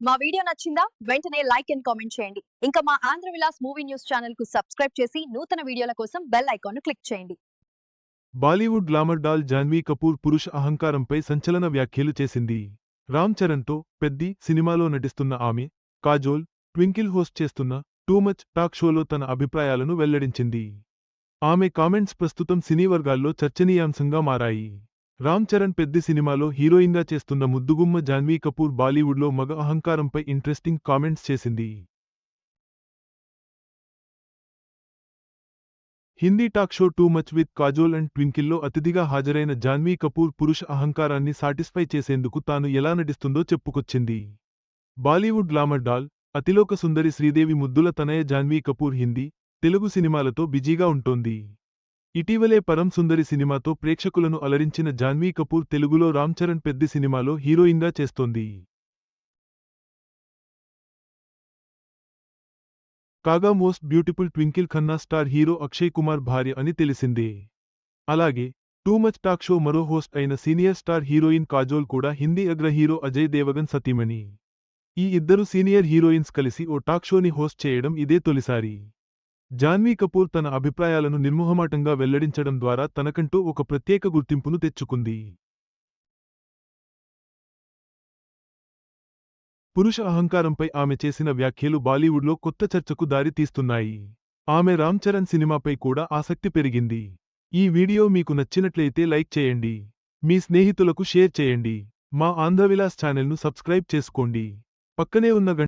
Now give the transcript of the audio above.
మా వీడియో నచ్చిందా? వెంటనే లైక్ అండ్ కామెంట్ చేయండి. ఇంకా మా ఆంధ్ర విలాస్ మూవీ న్యూస్ ఛానల్కు సబ్స్క్రైబ్ చేసి నూతన వీడియోల కోసం బెల్ ఐకాన్ను క్లిక్ చేయండి. Bollywood glamour doll Janhvi Kapoor పురుష అహంకారంపై సంచలన వ్యాఖ్యలు చేసింది. రామ్ చరణ్తో పెద్ది సినిమాలో నటిస్తున్న ఆమె కాజోల్ ట్వింకిల్ హోస్ట్ చేస్తున్న టూ మచ్ టాక్ షోలో తన అభిప్రాయాలను వెల్లడించింది. ఆమె కామెంట్స్ ప్రస్తుతం సినీ వర్గాల్లో చర్చనీయాంశంగా మారాయి. రామ్ చరణ్ పెద్ద సినిమాలో హీరోయిన్గా చేస్తున్న ముద్దుగుమ్మ జాన్వీ కపూర్ బాలీవుడ్లో మగ అహంకారంపై ఇంట్రెస్టింగ్ కామెంట్స్ చేసింది. Hindi talk show too much with Kajol and ట్వింకిల్లో అతిథిగా హాజరైన జాన్వీ కపూర్ పురుష అహంకారాన్ని సాటిస్ఫై చేసేందుకు తాను ఎలా నటిస్తుందో చెప్పుకొచ్చింది. బాలీవుడ్ గ్లామర్ డాల్ అతిలోక సుందరి శ్రీదేవి ముద్దుల తనయ జాన్వీ కపూర్ హిందీ తెలుగు సినిమాలతో బిజీగా ఉంటోంది. ఇటీవలే పరం సుందరి సినిమాతో ప్రేక్షకులను అలరించిన జాన్వీ కపూర్ తెలుగులో రామ్ చరణ్ పెద్ది సినిమాలో హీరోయిన్గా చేస్తోంది. కాగా most beautiful Twinkle Khanna star hero Akshay Kumar భార్య అని తెలిసిందే. అలాగే టూ మచ్ టాక్ షో మరో హోస్ట్ అయిన సీనియర్ స్టార్ హీరోయిన్ కాజోల్ కూడా హిందీ అగ్ర హీరో అజయ్ దేవగన్ సతీమణి. ఈ ఇద్దరు సీనియర్ హీరోయిన్స్ కలిసి ఓ టాక్ షోని హోస్ట్ చేయడం ఇదే తొలిసారి. జాన్వీ కపూర్ తన అభిప్రాయాలను నిర్మోహమాటంగా వెల్లడించడం ద్వారా తనకంటూ ఒక ప్రత్యేక గుర్తింపును తెచ్చుకుంది. పురుష అహంకారంపై ఆమె చేసిన వ్యాఖ్యలు బాలీవుడ్లో కొత్త చర్చకు దారితీస్తున్నాయి ఆమె రామ్ చరణ్ సినిమాపై కూడా ఆసక్తి పెరిగింది. ఈ వీడియో మీకు నచ్చినట్లయితే లైక్ చేయండి. మీ స్నేహితులకు షేర్ చేయండి. మా ఆంధ్రవిలాస్ ఛానల్ను సబ్స్క్రైబ్ చేసుకోండి. పక్కనే ఉన్న గంట